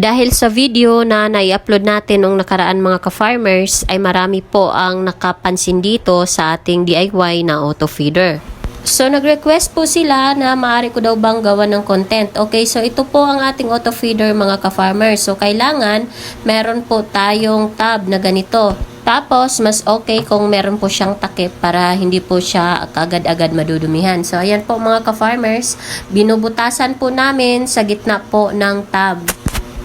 Dahil sa video na nai-upload natin nung nakaraan mga ka-farmers ay marami po ang nakapansin dito sa ating DIY na auto feeder. So, nag-request po sila na maaari ko daw bang gawa ng content. Okay, so ito po ang ating auto feeder mga ka-farmers. So, kailangan meron po tayong tab na ganito. Tapos, mas okay kung meron po siyang takip para hindi po siya kagad-agad madudumihan. So, ayan po mga ka-farmers, binubutasan po namin sa gitna po ng tab.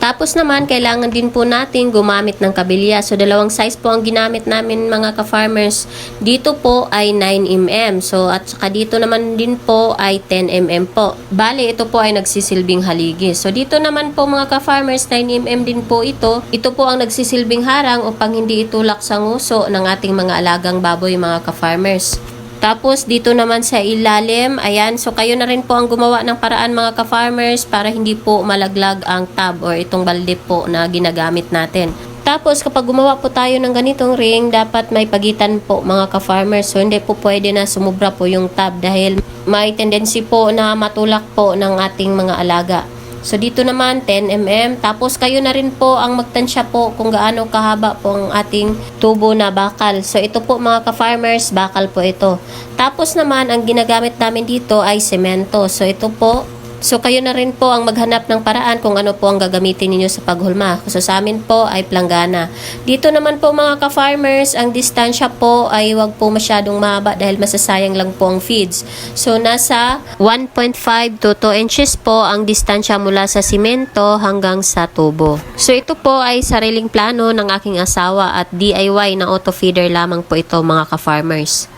Tapos naman, kailangan din po natin gumamit ng kabilya. So, dalawang size po ang ginamit namin mga ka-farmers. Dito po ay 9mm. So, at saka dito naman din po ay 10mm po. Bali, ito po ay nagsisilbing haligi. So, dito naman po mga ka-farmers, 9mm din po ito. Ito po ang nagsisilbing harang upang hindi itulak sa nguso ng ating mga alagang baboy mga ka-farmers. Tapos dito naman sa ilalim, ayan, so kayo na rin po ang gumawa ng paraan mga ka-farmers para hindi po malaglag ang tab or itong balde po na ginagamit natin. Tapos kapag gumawa po tayo ng ganitong ring, dapat may pagitan po mga ka-farmers. So hindi po pwede na sumubra po yung tab dahil may tendency po na matulak po ng ating mga alaga. So dito naman 10mm tapos kayo na rin po ang magtansya po kung gaano kahaba po ang ating tubo na bakal. So ito po mga ka-farmers, bakal po ito. Tapos naman ang ginagamit namin dito ay semento. So ito po So kayo na rin po ang maghanap ng paraan kung ano po ang gagamitin ninyo sa paghulma. So sa amin po ay planggana. Dito naman po mga ka-farmers, ang distansya po ay wag po masyadong mahaba dahil masasayang lang po ang feeds. So nasa 1.5 to 2 inches po ang distansya mula sa simento hanggang sa tubo. So ito po ay sariling plano ng aking asawa at DIY na auto feeder lamang po ito mga ka-farmers.